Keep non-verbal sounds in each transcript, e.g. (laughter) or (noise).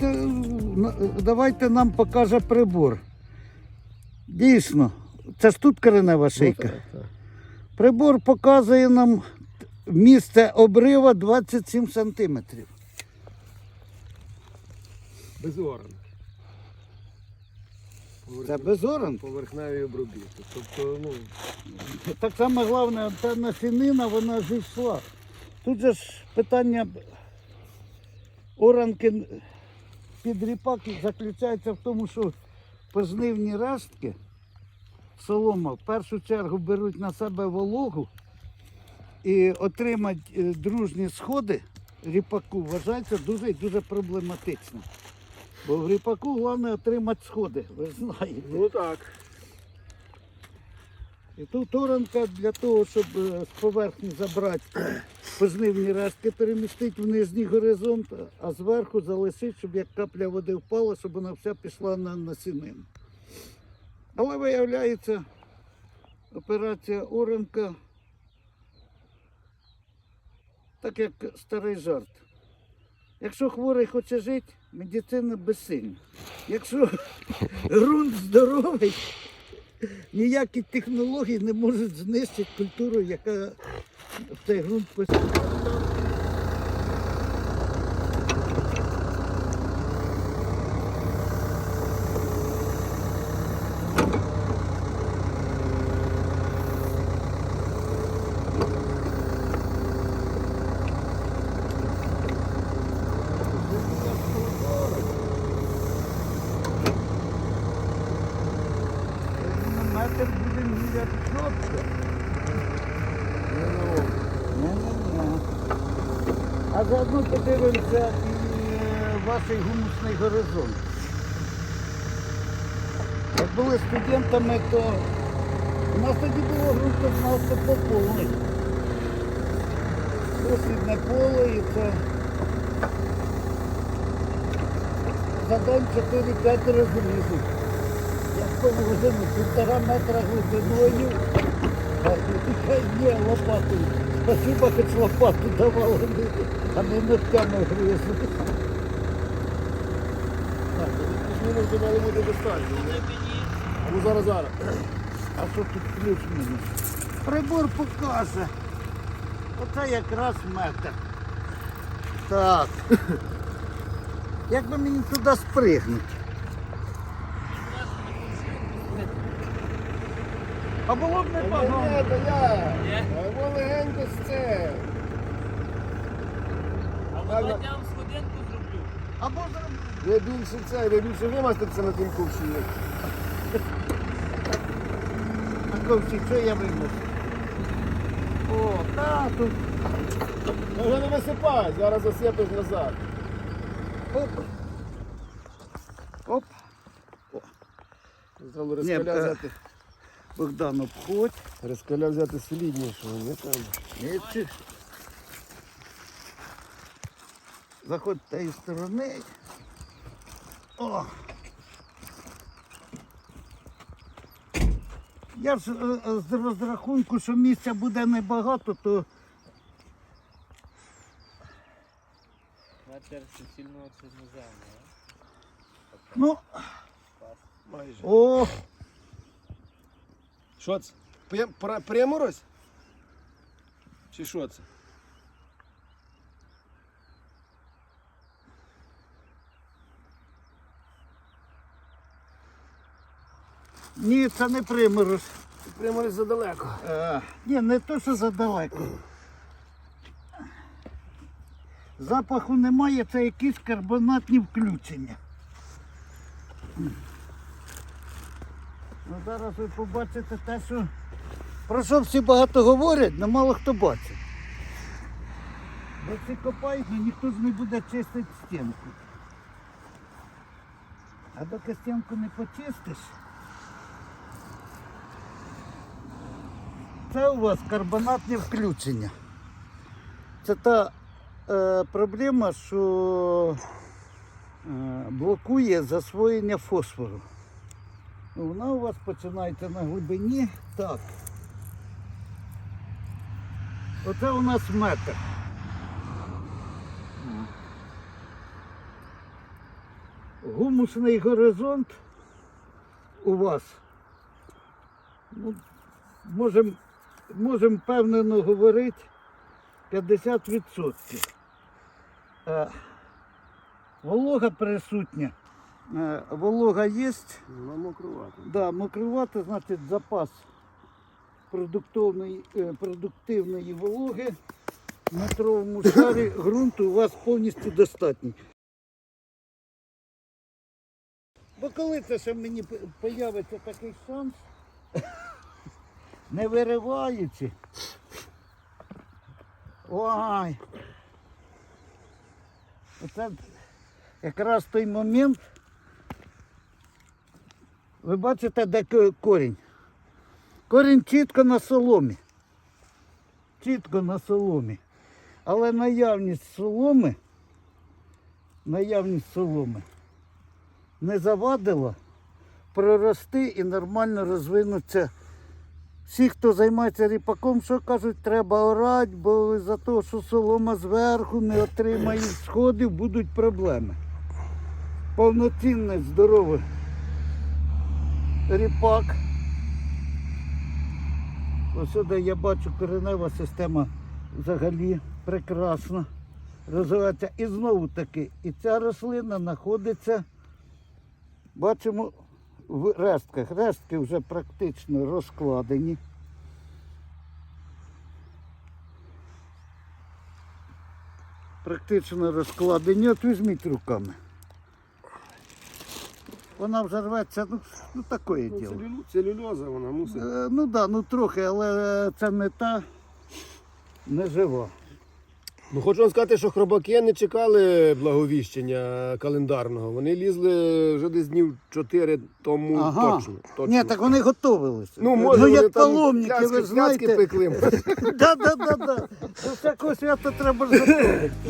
давайте, давайте нам покаже прибор. Дійсно, це ж тут коренева шийка. Ну, так, так. Прибор показує нам місце обрива 27 сантиметрів. Без орен. Це без орен. Поверхневі обробітки. Тобто, ну, Так само головне, антенна фінина, вона зійшла. Тут же ж питання оранки під ріпак заключається в тому, що пожнивні рештки солома в першу чергу беруть на себе вологу і отримати е, дружні сходи ріпаку вважається дуже і дуже проблематично. Бо в ріпаку головне отримати сходи, ви знаєте. ну так. І тут оранка для того, щоб е, з поверхні забрати пожнивні рештки, перемістити в нижній горизонт, а зверху залишити, щоб як капля води впала, щоб вона вся пішла на насінину. Але виявляється, операція оранка, так як старий жарт. Якщо хворий хоче жити, медицина безсильна. Якщо (laughs) ґрунт здоровий, ніякі технології не можуть знищити культуру, яка в цей ґрунт посіяна. Метр буде міряти чітко. Не-не-не. А заодно подивимося і е, ваш гумусний горизонт. Як були студентами, то у нас тоді було ґрунтознавство по повній. Дослідне поле і це за день 4-5 розрізів. Як положено, півтора метра глибиною. Є лопатою. Спасибо, хоч лопату давали, а не ногтями гризли. Так, мінус би мало бути достатньо. Ну зараз зараз. А що тут плюс-мінус? Прибор покаже. Оце якраз метр. Так. (laughs) Як би мені туди спригнути? А було б Ні, то я. А ви легенько з це. А Ладно. от я вам сходинку зроблю. Або зробити. Ви більше це, ви більше вимаститься на тим ковші. На ковці, що я вимушу? О, та тут. Ну вже не висипай, зараз засипеш назад. Оп. Оп. Ні, розкаля е, взяти. Богдан обходь. Розкаля взяти соліднішого, не там. Ні, Заходь з тієї сторони. О. Я ж е, е, з розрахунку, що місця буде небагато, то Метр суцільного чорноземного. ну, Майже. о, Що це? Прям- Приморозь? Чи що це? ні, це не приморозь. Приморозь задалеко. Е, ні, не то, що задалеко. Запаху немає, це якісь карбонатні включення. Ну, зараз ви побачите те, що про що всі багато говорять, але мало хто бачить. Бо всі копають, але ніхто ж не буде чистити стінку. А доки стінку не почистиш, Це у вас карбонатне включення. Це та е, проблема, що е, блокує засвоєння фосфору. Вона у вас починається на глибині. Так. Оце у нас метр. гумусний горизонт у вас. Ну, можемо можем впевнено говорити 50%. Е, волога присутня. Е, волога є. Вона мокрувата. Да, мокрувати, значить, запас продуктивної, е, продуктивної вологи в метровому (coughs) шарі ґрунту у вас повністю достатньо. Бо коли це ще мені появиться такий шанс, не вириваючи. Ой. Оце якраз той момент, ви бачите, де корінь? Корінь чітко на соломі. Чітко на соломі. Але наявність соломи, наявність соломи не завадила прорости і нормально розвинутися. Всі, хто займається ріпаком, що кажуть, треба орати, бо за того, що солома зверху не отримає сходів, будуть проблеми. Повноцінне, здорове ріпак. Ось сюди я бачу коренева система взагалі прекрасна. Розвивається. І знову таки, і ця рослина знаходиться, бачимо, в рештках. Рештки вже практично розкладені. Практично розкладені. От візьміть руками. Вона вже рветься, ну, ну таке Ну, діло. целюлю- Целюльоза вона мусить. Е, Ну так, да, ну трохи, але це не та не жива. Ну хочу вам сказати, що хробаки не чекали благовіщення календарного. Вони лізли вже десь днів 4 тому Ага. точно. точно. Ні, так вони готувалися. Ну, може, ну вони як там паломники, пляцки- ви знаєте. пекли. (laughs) Да, да, да, да. До всякого свята треба ж готувати. (laughs)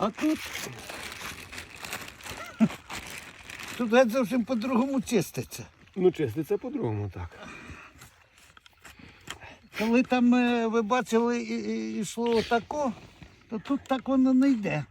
А тут. (laughs) Тут геть зовсім по-другому чиститься. Ну, чиститься по-другому так. Коли там е, ви бачили і- і- йшло отако, то тут так воно не йде.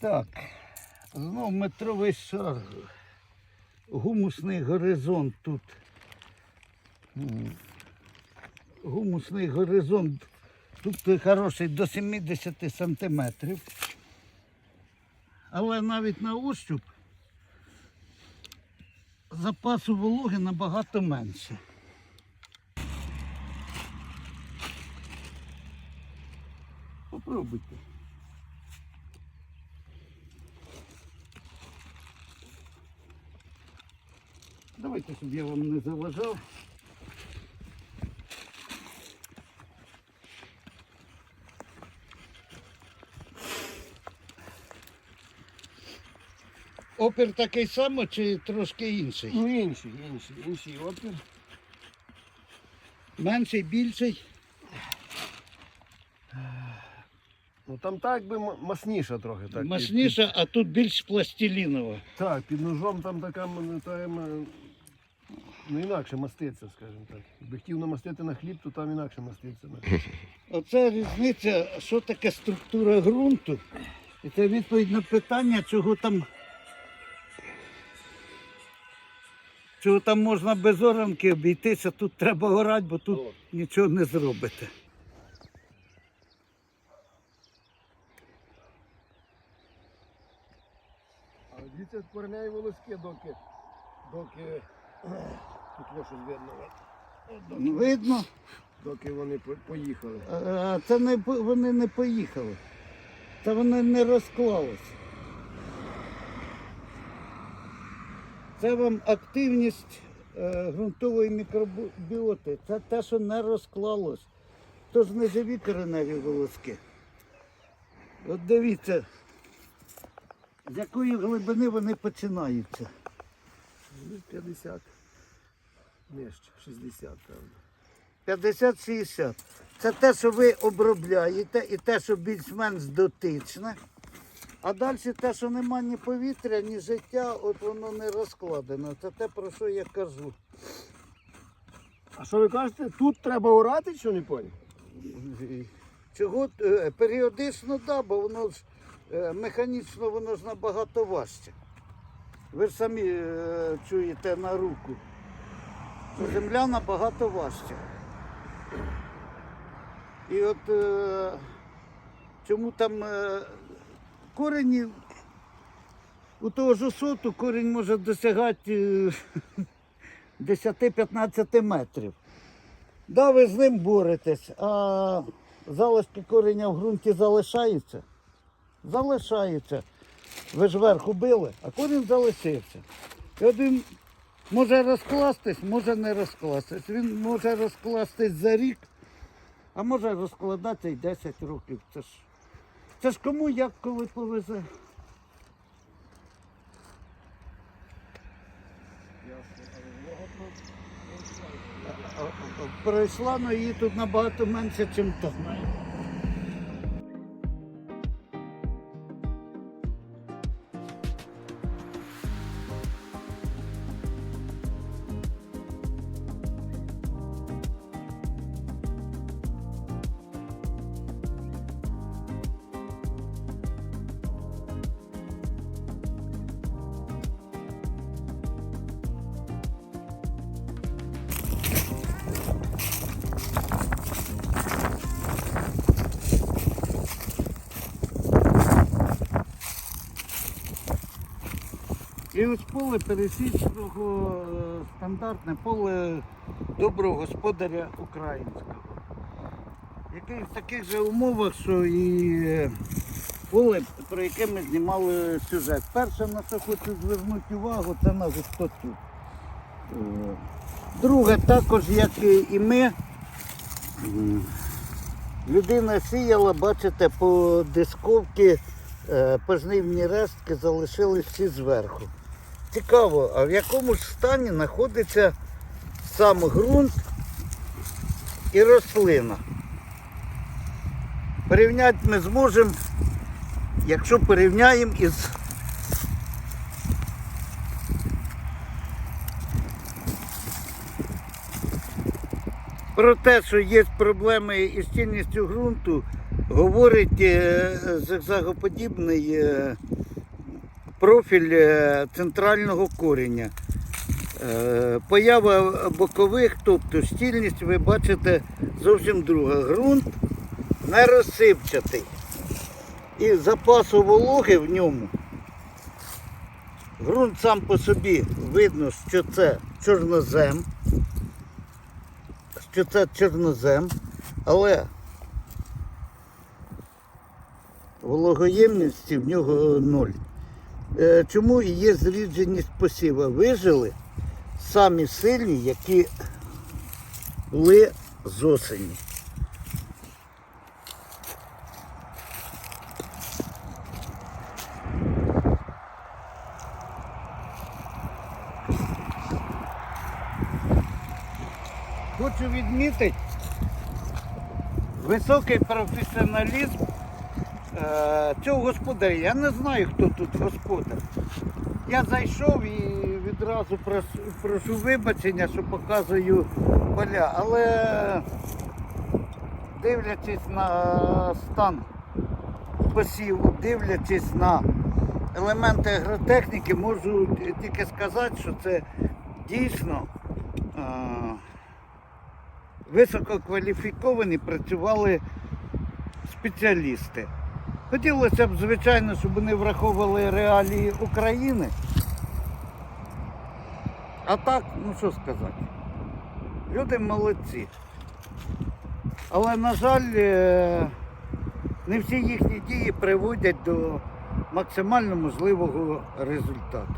Так, знов метровий шар. Гумусний горизонт тут. Гумусний горизонт тут хороший до 70 сантиметрів. Але навіть на ощуп запасу вологи набагато менше. Попробуйте. Давайте, щоб я вам не заважав. Опір такий самий чи трошки інший? Ну, інший, інший, інший опір. Менший, більший. Ну там так би масніша трохи. Так, Під- а тут більш пластилінова. так, під ножом там така м, та, м, ну, інакше маститься, скажімо так. Якби хотів намастити на хліб, то там інакше маститься. на хліб. (laughs) Оце різниця, що таке структура ґрунту. І це відповідь на питання, чого там. Чого там можна без оранки обійтися, тут треба орати, бо тут О. нічого не зробите. А дивіться, кореневі волоски, доки, доки Тут щось видно. Доки, ну, Видно, доки вони поїхали. а, а це не, вони не поїхали. Та вони не розклалися. Це вам активність е, ґрунтової мікробіоти. Це те, що не розклалось. Тож не живі кореневі волоски. От дивіться, з якої глибини вони починаються. 50. Нижче, 60, правда. 50-60. Це те, що ви обробляєте, і те, що більш-менш дотичне. А далі те, що нема ні повітря, ні життя, от воно не розкладено. Це те, про що я кажу. А що ви кажете? Тут треба орати, що не поняв? Чого е, періодично, да, бо воно ж е, механічно воно ж набагато важче. Ви ж самі е, чуєте на руку. Що Земля набагато важча. І от е, чому там е, корені у того ж соту корінь може досягати е, (laughs) 10-15 метрів. Да, ви з ним боретесь, а залишки кореня в ґрунті залишаються. Залишаються. Ви ж верху били, а корінь залишився. І він може розкластись, може не розкластись. Він може розкластись за рік, а може розкладатися і 10 років. Це ж, це ж кому як коли повезе. Пройшла, але її тут набагато менше, ніж там. І ось поле пересічного е, стандартне поле доброго господаря українського. Який в таких же умовах, що і е, поле, про яке ми знімали сюжет. Перше, на що хочу звернути увагу, це на густоту. Е, Друге, також, як і ми, людина сіяла, бачите, по дисковці пожнивні рештки залишились всі зверху. Цікаво, а в якому ж стані знаходиться сам ґрунт і рослина? Порівняти ми зможемо, якщо порівняємо із Про те, що є проблеми із цінністю ґрунту, говорить е, зигзагоподібний е, профіль е, центрального коріння. Е, Поява бокових, тобто стільність, ви бачите зовсім друга. Ґрунт не розсипчатий. І запасу вологи в ньому. Ґрунт сам по собі видно, що це чорнозем що це чорнозем, але вологоємності в нього ноль. Е, Чому і є зрідженість посіва? Вижили самі сильні, які були з осені. Хочу відмітити високий професіоналізм цього господаря. Я не знаю, хто тут господар. Я зайшов і відразу прошу, прошу вибачення, що показую поля, але дивлячись на стан посіву, дивлячись на елементи агротехніки, можу тільки сказати, що це дійсно. е, висококваліфіковані працювали спеціалісти. Хотілося б, звичайно, щоб вони враховували реалії України. А так, ну що сказати, люди молодці. Але, на жаль, е, не всі їхні дії приводять до максимально можливого результату.